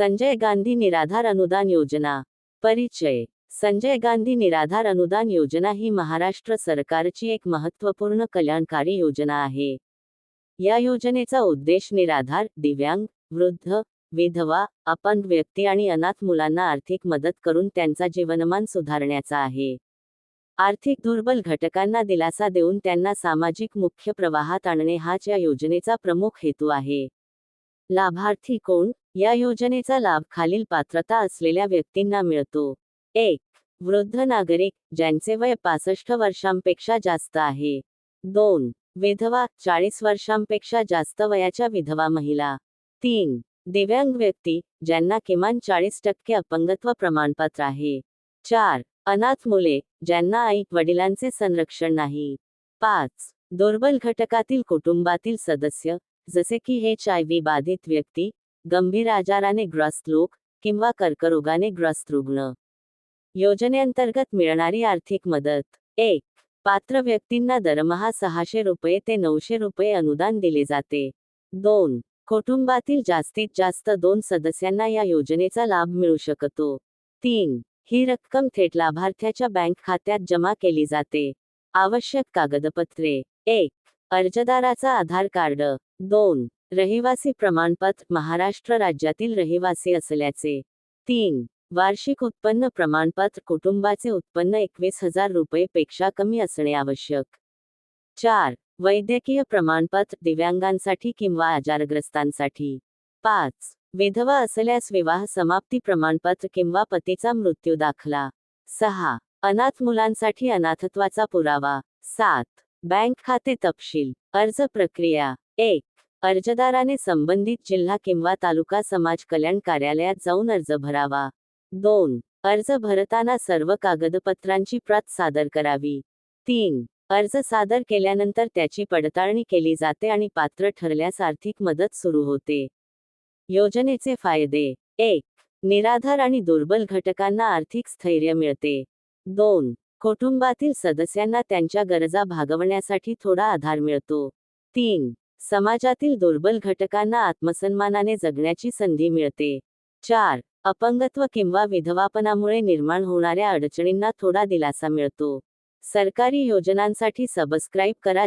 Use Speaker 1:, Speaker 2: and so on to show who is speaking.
Speaker 1: संजय गांधी निराधार अनुदान योजना. परिचय. संजय गांधी निराधार अनुदान योजना ही महाराष्ट्र सरकारची एक महत्त्वपूर्ण कल्याणकारी योजना आहे. या योजनेचा उद्देश निराधार दिव्यांग वृद्ध विधवा अपंग व्यक्ती आणि अनाथ मुलांना आर्थिक मदत करून त्यांचा जीवनमान सुधारण्याचा आहे. आर्थिक दुर्बल घटकांना दिलासा देऊन त्यांना सामाजिक मुख्य प्रवाहात आणणे हाच या योजनेचा प्रमुख हेतू आहे. लाभार्थी कोण? या योजनेचा लाभ खालील पात्रता असलेल्या व्यक्तींना मिळतो. एक वृद्ध नागरिक ज्यांचे वय पासष्ट वर्षांपेक्षा जास्त आहे. दोन विधवा चाळीस वर्षांपेक्षा जास्त वयाच्या विधवा महिला. तीन दिव्यांग व्यक्ती ज्यांना किमान चाळीस टक्के अपंगत्व प्रमाणपत्र आहे. चार अनाथ मुले ज्यांना आई वडिलांचे संरक्षण नाही. पाच दुर्बल घटकातील कुटुंबातील सदस्य जसे की एच आय व्ही बाधित व्यक्ती गंभीर आजाराने ग्रस्त लोक किंवा कर्करोगाने ग्रस्त रुग्ण. योजनेअंतर्गत मिळणारी आर्थिक मदत. एक पात्र व्यक्तींना दरमहा सहाशे रुपये ते नऊशे रुपये अनुदान दिले जाते. दोन कुटुंबातील जास्तीत जास्त दोन सदस्यांना या योजनेचा लाभ मिळू शकतो. तीन ही रक्कम थेट लाभार्थ्याच्या बँक खात्यात जमा केली जाते. आवश्यक कागदपत्रे. एक अर्जदाराचा आधार कार्ड. दोन. रहिवासी प्रमाणपत्र महाराष्ट्र राज्यातील रहिवासी असल्याचे. तीन. वार्षिक उत्पन्न प्रमाणपत्र कुटुंबाचे उत्पन्न एकवीस हजार रुपये पेक्षा कमी असणे आवश्यक. चार. वैद्यकीय प्रमाणपत्र दिव्यांगांसाठी किंवा आजारग्रस्तांसाठी. पाच. विधवा असल्यास विवाह समाप्ती प्रमाणपत्र किंवा पतीचा मृत्यू दाखला. सहा. अनाथ मुलांसाठी अनाथत्वाचा पुरावा. सात. बँक खाते तपशील. अर्ज प्रक्रिया. एक. अर्जदाराने संबंधित जिल्हा किंवा तालुका समाज कल्याण कार्यालयात जाऊन अर्ज भरावा. दोन अर्ज भरताना सर्व कागदपत्रांची प्रत सादर करावी. तीन अर्ज सादर केल्यानंतर त्याची पडताळणी केली जाते आणि पात्र ठरल्यास आर्थिक मदत सुरू होते. योजनेचे फायदे. एक निराधार आणि दुर्बल घटकांना आर्थिक स्थैर्य मिळते. दोन कुटुंबातील सदस्यांना त्यांच्या गरजा भागवण्यासाठी थोडा आधार मिळतो. तीन समाजातील दुर्बल घटकांना आत्मसन्मानाने जगण्याची संधी मिळते. चार अपंगत्व किंवा विधवापनामुळे निर्माण होणाऱ्या अडचणींना थोडा दिलासा मिळतो. सरकारी योजनांसाठी सबस्क्राईब करा.